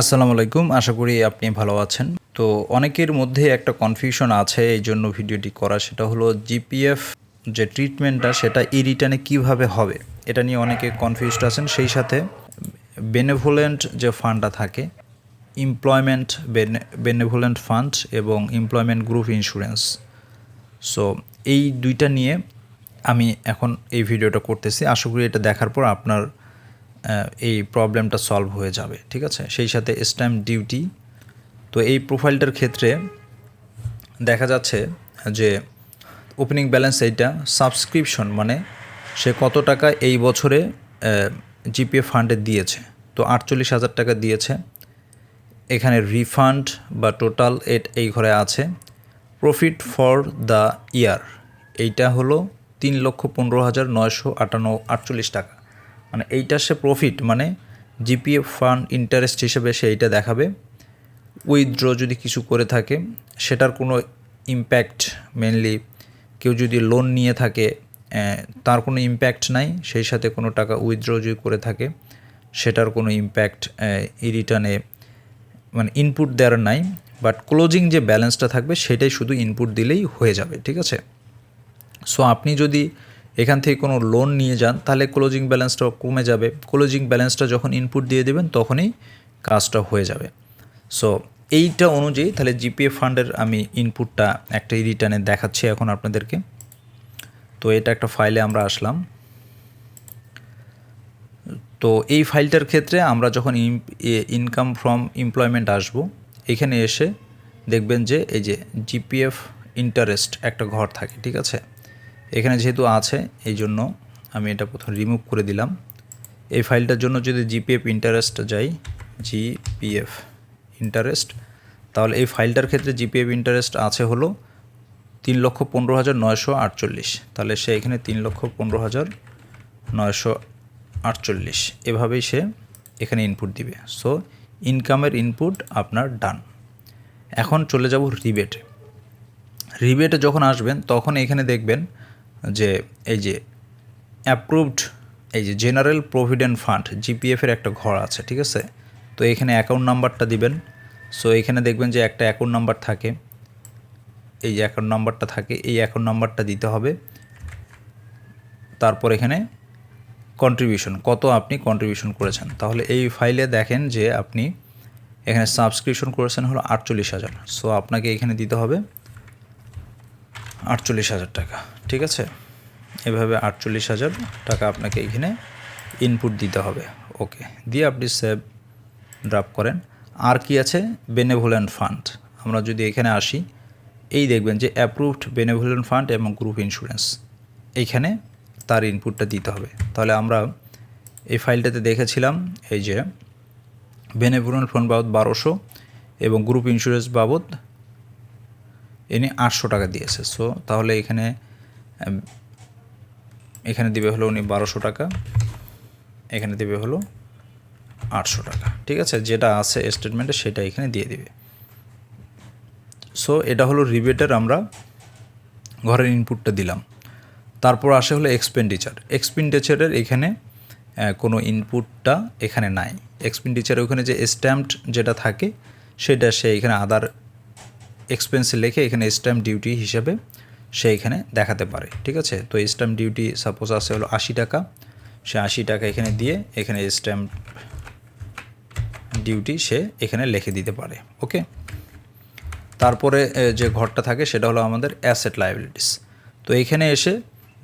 আসসালামু আলাইকুম, আশা করি আপনি ভালো আছেন। তো অনেকের মধ্যে একটা কনফিউশন আছে, এই জন্য ভিডিওটি করা। সেটা হলো জিপিএফ যে ট্রিটমেন্টটা সেটা ই রিটার্নে কীভাবে হবে? এটা নিয়ে অনেকে কনফিউজড আছেন। সেই সাথে বেনেভোলেন্ট যে ফান্ডটা থাকে এমপ্লয়মেন্ট বেনেভোলেন্ট ফান্ড এবং এমপ্লয়মেন্ট গ্রুপ ইন্স্যুরেন্স সো এই দুইটা নিয়ে আমি এখন এই ভিডিওটা করতেছি। আশা করি এটা দেখার পর আপনার এই প্রবলেমটা সলভ হয়ে যাবে, ঠিক আছে? সেই সাথে স্ট্যাম্প ডিউটি তো এই প্রোফাইলটার ক্ষেত্রে দেখা যাচ্ছে যে ওপেনিং ব্যালেন্স এইটা সাবস্ক্রিপশন মানে সে কত টাকা এই বছরে জিপিএ ফান্ডে দিয়েছে। তো আটচল্লিশ হাজার টাকা দিয়েছে। এখানে রিফান্ড বা টোটাল এট এই ঘরে আছে। প্রফিট ফর দ্য ইয়ার এইটা হলো তিন লক্ষ পনেরো হাজার নয়শো আটান্ন, আটচল্লিশ টাকা। মানে এইটা সে প্রফিট মানে জিপিএফ ফান্ড ইন্টারেস্ট হিসেবে সে এইটা দেখাবে। উইথড্র যদি কিছু করে থাকে, সেটার কোনো ইম্প্যাক্ট মেনলি কেউ যদি লোন নিয়ে থাকে তার কোনো ইম্প্যাক্ট নাই, সেই সাথে কোনো টাকা উইথড্র যদি করে থাকে, সেটার কোনো ইম্প্যাক্ট ই রিটার্নে মানে ইনপুট দেওয়ার নাই। বাট ক্লোজিং যে ব্যালেন্সটা থাকবে, সেটাই শুধু ইনপুট দিলেই হয়ে যাবে, ঠিক আছে? সো আপনি যদি এখান থেকে কোনো লোন নিয়ে যান, তাহলে ক্লোজিং ব্যালেন্সটা কমে যাবে। ক্লোজিং ব্যালেন্সটা যখন ইনপুট দিয়ে দেবেন, তখনই কাজটা হয়ে যাবে। সো এইটা অনুযায়ী তাহলে জিপিএফ ফান্ডের আমি ইনপুটটা একটা রিটার্নে দেখাচ্ছি এখন আপনাদেরকে। তো এটা একটা ফাইলে আমরা আসলাম। তো এই ফাইলটার ক্ষেত্রে আমরা যখন ইনকাম ফ্রম এমপ্লয়মেন্ট আসব, এখানে এসে দেখবেন যে এই যে জিপিএফ ইন্টারেস্ট একটা ঘর থাকে, ঠিক আছে? এখানে যেহেতু আছে এই জন্য আমি এটা প্রথম রিমুভ করে দিলাম। এই ফাইলটার জন্য যদি জিপিএফ ইন্টারেস্ট যাই জিপিএফ ইন্টারেস্ট তাহলে এই ফাইলটার ক্ষেত্রে জিপিএফ ইন্টারেস্ট আছে হলো তিন লক্ষ পনেরো হাজার নয়শো আটচল্লিশ। তাহলে সে এখানে তিন লক্ষ পনেরো হাজার নয়শো আটচল্লিশ। এভাবেই সে এখানে ইনপুট দিবে। সো ইনকামের ইনপুট আপনার ডান এখন চলে যাব রিবেটে রিবেটে যখন আসবেন, তখন এখানে দেখবেন যে এই যে অ্যাপ্রুভড এই যে জেনারেল প্রভিডেন্ট ফান্ড জিপিএফের একটা ঘর আছে, ঠিক আছে? তো এখানে অ্যাকাউন্ট নাম্বারটা দিবেন। সো এখানে দেখবেন যে একটা অ্যাকাউন্ট নাম্বার থাকে। এই যে অ্যাকাউন্ট নাম্বারটা থাকে, এই অ্যাকাউন্ট নাম্বারটা দিতে হবে। তারপর এখানে কন্ট্রিবিউশন কত আপনি কন্ট্রিবিউশন করেছেন। তাহলে এই ফাইলে দেখেন যে আপনি এখানে সাবস্ক্রিপশন করেছেন হলো আটচল্লিশ হাজার। সো আপনাকে এখানে দিতে হবে। আটচল্লিশ হাজার টাকা, ঠিক আছে? এভাবে আটচল্লিশ হাজার টাকা আপনাকে এখানে ইনপুট দিতে হবে ওকে দিয়ে আপনি সেভ ড্রাপ করেন। আর কি আছে? বেনেভোলেন্ট ফান্ড আমরা যদি এখানে আসি, এই দেখবেন যে অ্যাপ্রুভড বেনেভোলেন্ট ফান্ড এবং গ্রুপ ইন্স্যুরেন্স এইখানে তার ইনপুটটা দিতে হবে। তাহলে আমরা এই ফাইলটাতে দেখেছিলাম, এই যে বেনেভোলেন্ট ফান্ড বাবদ বারোশো এবং গ্রুপ ইন্স্যুরেন্স বাবদ ইনি আটশো টাকা দিয়েছে। সো তাহলে এখানে এখানে দিবে হলো উনি বারোশো টাকা, এখানে দিবে হলো আটশো টাকা। ঠিক আছে? যেটা আছে স্টেটমেন্টে সেটা এখানে দিয়ে দিবে। সো এটা হলো রিবেটের আমরা ঘরের ইনপুটটা দিলাম। তারপর আসে হলো এক্সপেন্ডিচার এক্সপেন্ডিচারের এখানে কোনো ইনপুটটা এখানে নাই। এক্সপেন্ডিচার ওখানে যে স্ট্যাম্পড যেটা থাকে, সেটা সে এখানে আদার এক্সপেন্স লিখে এখানে স্ট্যাম্প ডিউটি হিসেবে সে এখানে দেখাতে পারে, ঠিক আছে? তো স্ট্যাম্প ডিউটি সাপোজ আছে হলো আশি টাকা, সে আশি টাকা এখানে দিয়ে এখানে স্ট্যাম্প ডিউটি সে এখানে লিখে দিতে পারে ওকে তারপরে যে ঘরটা থাকে সেটা হলো আমাদের অ্যাসেট লাইবিলিটিস তো এখানে এসে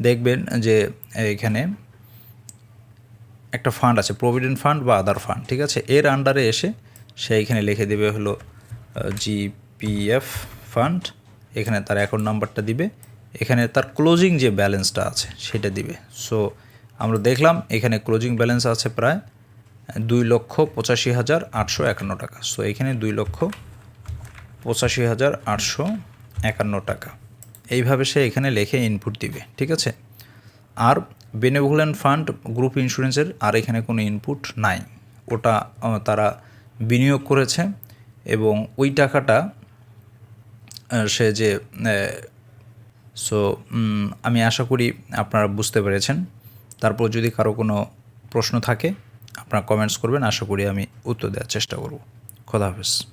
দেখবেন যে এখানে একটা ফান্ড আছে প্রভিডেন্ট ফান্ড বা আদার ফান্ড ঠিক আছে? এর আন্ডারে এসে সে এখানে লিখে দেবে হলো জিপিএফ ফান্ড এখানে তার অ্যাকাউন্ট নাম্বারটা দিবে, এখানে তার ক্লোজিং যে ব্যালেন্সটা আছে সেটা দিবে। সো আমরা দেখলাম এখানে ক্লোজিং ব্যালেন্স আছে প্রায় দুই লক্ষ পঁচাশি হাজার আটশো একান্ন টাকা। সো এখানে দুই লক্ষ পঁচাশি হাজার আটশো একান্ন টাকা। এইভাবে সে এখানে লেখে ইনপুট দিবে, ঠিক আছে? আর বেনেভোলেন্ট ফান্ড গ্রুপ ইন্স্যুরেন্সের আর এখানে কোনো ইনপুট নাই। ওটা তারা বিনিয়োগ করেছে এবং ওই টাকাটা সে যে সো আমি আশা করি আপনারা বুঝতে পেরেছেন। তারপর যদি কারও কোনো প্রশ্ন থাকে, আপনারা কমেন্টস করবেন। আশা করি আমি উত্তর দেওয়ার চেষ্টা করব। খোদা হাফেজ।